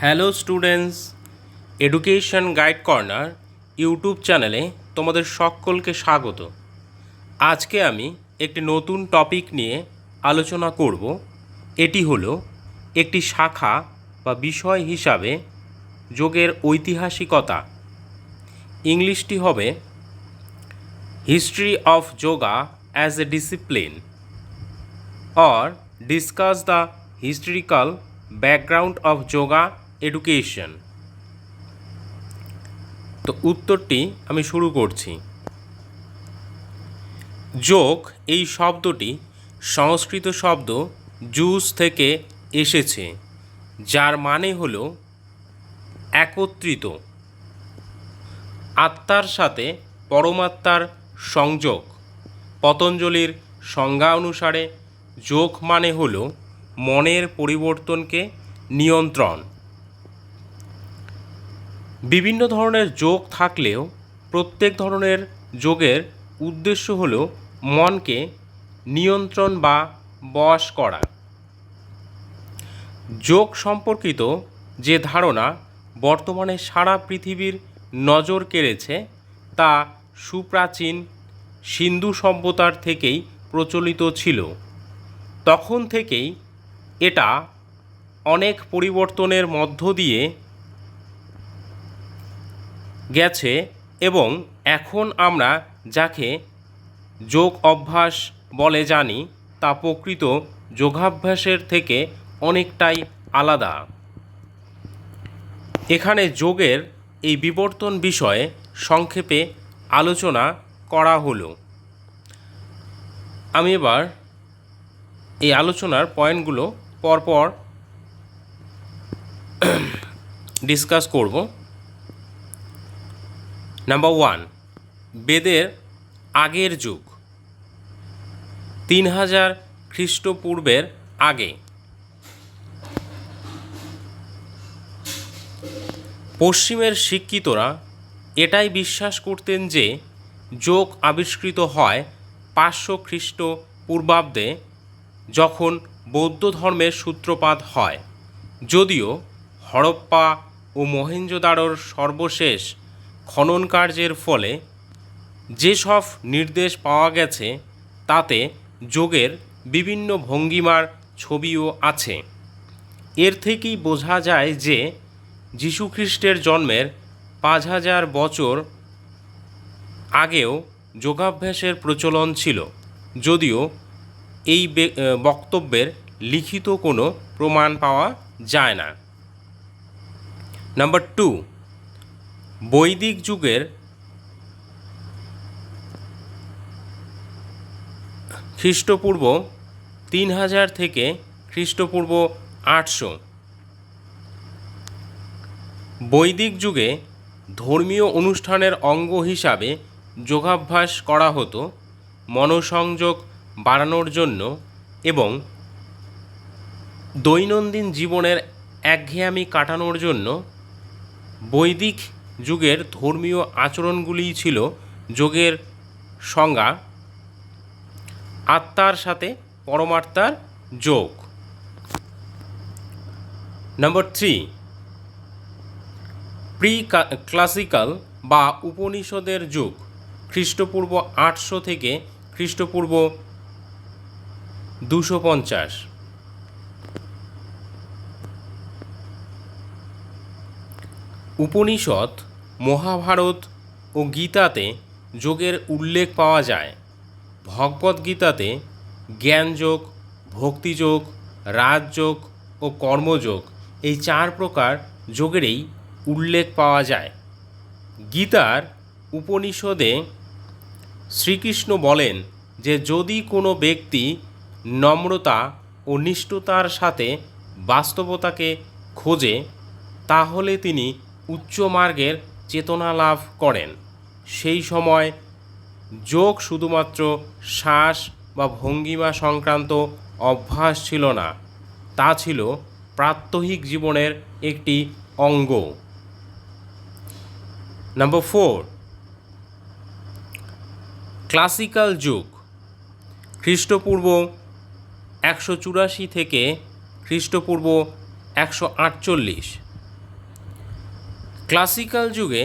Hello students, education guide corner, YouTube চ্যানেলে তোমাদের সকলকে স্বাগত। আজকে আমি একটি নতুন টপিক নিয়ে আলোচনা করব। এটি হলো একটি শাখা বা বিষয় হিসাবে যোগের ঐতিহাসিকতা। ইংলিশটি হবে history of yoga as a discipline or discuss the historical background of yoga education. তো উত্তরটি আমি শুরু করছি। যোগ, এই শব্দটি সংস্কৃত শব্দ জুস থেকে এসেছে, যার মানে হলো একত্রিত। আত্মার সাথে পরমাত্মার সংযোগ, পতঞ্জলির সংজ্ঞা অনুসারে যোগ মানে হল মনের পরিবর্তনকে নিয়ন্ত্রণ। বিভিন্ন ধরনের যোগ থাকলেও প্রত্যেক ধরনের যোগের উদ্দেশ্য হল মনকে নিয়ন্ত্রণ বা বশ করা। যোগ সম্পর্কিত যে ধারণা বর্তমানে সারা পৃথিবীর নজর কেড়েছে তা সুপ্রাচীন সিন্ধু সভ্যতার থেকেই প্রচলিত ছিল। তখন থেকেই এটা অনেক পরিবর্তনের মধ্য দিয়ে গেছে এবং এখন আমরা যাকে যোগ অভ্যাস বলে জানি, তা প্রকৃত যোগাভ্যাসের থেকে অনেকটাই আলাদা। এখানে যোগের এই বিবর্তন বিষয়ে সংক্ষেপে আলোচনা করা হলো। আমি এবার এই আলোচনার পয়েন্টগুলো পরপর ডিসকাস করব। নাম্বার ওয়ান বেদের আগের যুগ। তিন হাজার খ্রিস্টপূর্বের আগে। পশ্চিমের শিক্ষিতরা এটাই বিশ্বাস করতেন যে যোগ আবিষ্কৃত হয় পাঁচশো খ্রিস্ট পূর্বাব্দে যখন বৌদ্ধ ধর্মের সূত্রপাত হয়। যদিও হরপ্পা ও মহেঞ্জোদারোর সর্বশেষ খনন কার্যের ফলে যেসব নির্দেশ পাওয়া গেছে, তাতে যোগের বিভিন্ন ভঙ্গিমার ছবিও আছে। এর থেকেই বোঝা যায় যে যীশুখ্রিস্টের জন্মের পাঁচ হাজার বছর আগেও যোগাভ্যাসের প্রচলন ছিল, যদিও এই বক্তব্যের লিখিত কোনো প্রমাণ পাওয়া যায় না। নাম্বার টু বৈদিক যুগের খ্রিস্টপূর্ব তিন হাজার থেকে খ্রিস্টপূর্ব আটশো। বৈদিক যুগে ধর্মীয় অনুষ্ঠানের অঙ্গ হিসাবে যোগাভ্যাস করা হতো মনসংযোগ বাড়ানোর জন্য এবং দৈনন্দিন জীবনের একঘেয়ামি কাটানোর জন্য বৈদিক যুগের ধর্মীয় আচরণগুলিই ছিল যোগের সংজ্ঞা, আত্মার সাথে পরমাত্মার যোগ। নম্বর থ্রি প্রি ক্লাসিক্যাল বা উপনিষদের যুগ, খ্রিস্টপূর্ব আটশো থেকে খ্রিস্টপূর্ব দুশো পঞ্চাশ। উপনিষদ মহাভারত ও গীতাতে যোগের উল্লেখ পাওয়া যায়। ভগবদ্গীতাতে জ্ঞানযোগ ভক্তিযোগ রাজযোগ ও কর্মযোগ এই চার প্রকার যোগেরই উল্লেখ পাওয়া যায়। গীতার উপনিষদে শ্রীকৃষ্ণ বলেন যে যদি কোনো ব্যক্তি নম্রতা ও নিষ্ঠুতার সাথে বাস্তবতাকে খোঁজে, তাহলে তিনি উচ্চ মার্গের চেতনা লাভ করেন। সেই সময় যোগ শুধুমাত্র শ্বাস বা ভঙ্গিমা সংক্রান্ত অভ্যাস ছিল না, তা ছিল প্রাত্যহিক জীবনের একটি অঙ্গ। নাম্বার ফোর, ক্লাসিক্যাল যুগ। খ্রিস্টপূর্ব একশো চুরাশি থেকে খ্রিস্টপূর্ব একশো আটচল্লিশ। ক্লাসিক্যাল যুগে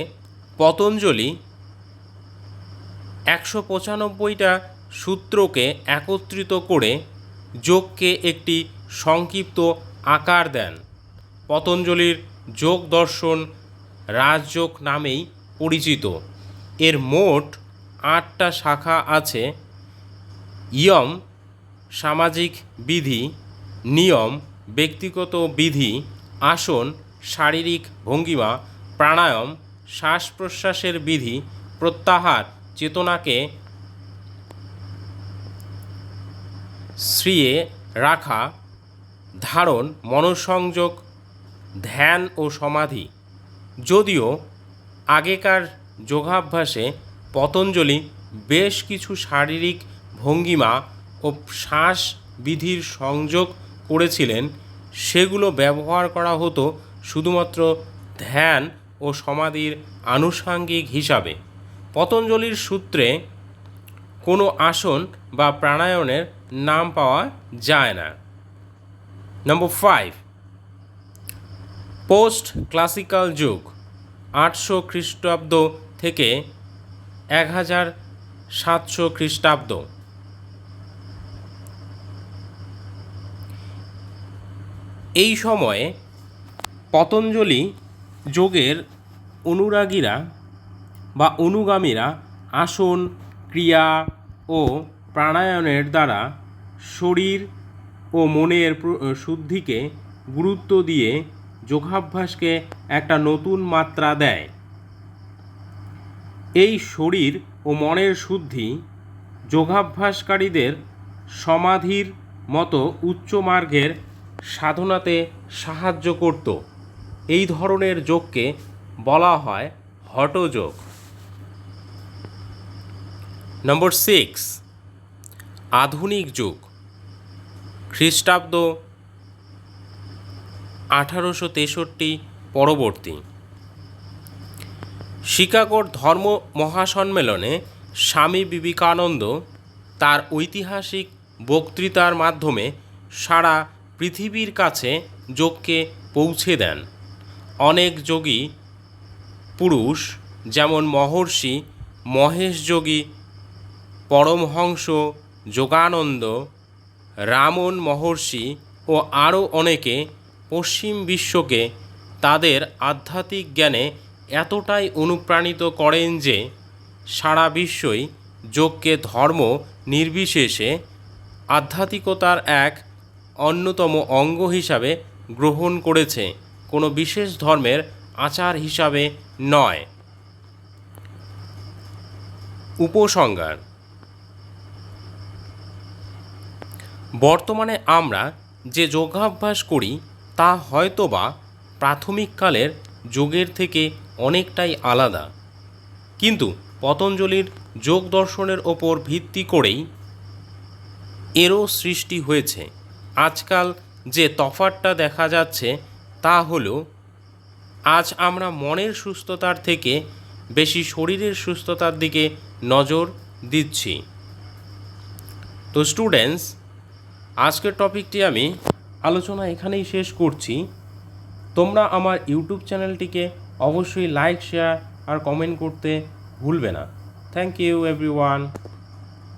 পতঞ্জলি একশো পঁচানব্বইটা সূত্রকে একত্রিত করে যোগকে একটি সংক্ষিপ্ত আকার দেন। পতঞ্জলির যোগ দর্শন রাজযোগ নামেই পরিচিত। এর মোট আটটা শাখা আছে। ইয়ম, সামাজিক বিধি, নিয়ম, ব্যক্তিগত বিধি, আসন, শারীরিক ভঙ্গিমা প্রাণায়াম শ্বাস প্রশ্বাসের বিধি, প্রত্যাহার, চেতনাকে শ্রিয়ে রাখা, ধারণ, মনঃসংযোগ, ধ্যান ও সমাধি। যদিও আগেকার যোগাভ্যাসে পতঞ্জলি বেশ কিছু শারীরিক ভঙ্গিমা ও শ্বাস বিধির সংযোগ করেছিলেন, সেগুলো ব্যবহার করা হতো শুধুমাত্র ধ্যান ও সমাধির আনুষাঙ্গিক হিসাবে। পতঞ্জলির সূত্রে কোনো আসন বা প্রাণায়ামের নাম পাওয়া যায় না। নম্বর ফাইভ পোস্ট ক্লাসিক্যাল যুগ, আটশো খ্রিস্টাব্দ থেকে এক হাজার সাতশো খ্রিস্টাব্দ। এই সময়ে পতঞ্জলি যোগের অনুরাগীরা বা অনুগামীরা আসন, ক্রিয়া ও প্রাণায়ামের দ্বারা শরীর ও মনের শুদ্ধিকে গুরুত্ব দিয়ে যোগাভ্যাসকে একটা নতুন মাত্রা দেয়। এই শরীর ও মনের শুদ্ধি যোগাভ্যাসকারীদের সমাধির মতো উচ্চ মার্গের সাধনাতে সাহায্য করত। এই ধরনের যোগকে বলা হয় হঠযোগ নম্বর সিক্স, আধুনিক যুগ। খ্রিস্টাব্দ আঠারোশো তেষট্টি পরবর্তী। শিকাগোর ধর্ম মহাসম্মেলনে স্বামী বিবেকানন্দ তার ঐতিহাসিক বক্তৃতার মাধ্যমে সারা পৃথিবীর কাছে যোগকে পৌঁছে দেন। অনেক যোগী পুরুষ, যেমন মহর্ষি, মহেশ যোগী, পরমহংস, যোগানন্দ, রামন মহর্ষি ও আরও অনেকে পশ্চিম বিশ্বকে তাদের আধ্যাত্মিক জ্ঞানে এতটাই অনুপ্রাণিত করেন যে সারা বিশ্বই যোগকে ধর্ম নির্বিশেষে আধ্যাত্মিকতার এক অন্যতম অঙ্গ হিসাবে গ্রহণ করেছে। কোনো বিশেষ ধর্মের আচার হিসাবে নয়। উপসংহার। বর্তমানে আমরা যে যোগাভ্যাস করি, তা হয়তোবা প্রাথমিককালের যোগের থেকে অনেকটাই আলাদা। কিন্তু পতঞ্জলির যোগ দর্শনের ওপর ভিত্তি করেই এরও সৃষ্টি হয়েছে। আজকাল যে তফাতটা দেখা যাচ্ছে তা হলো, আজ আমরা মনের সুস্থতার থেকে বেশি শরীরের সুস্থতার দিকে নজর দিচ্ছি। তো স্টুডেন্টস আজকের টপিকটি আমি আলোচনা এখানেই শেষ করছি। তোমরা আমার ইউটিউব চ্যানেলটিকে অবশ্যই লাইক শেয়ার আর কমেন্ট করতে ভুলবে না। Thank you everyone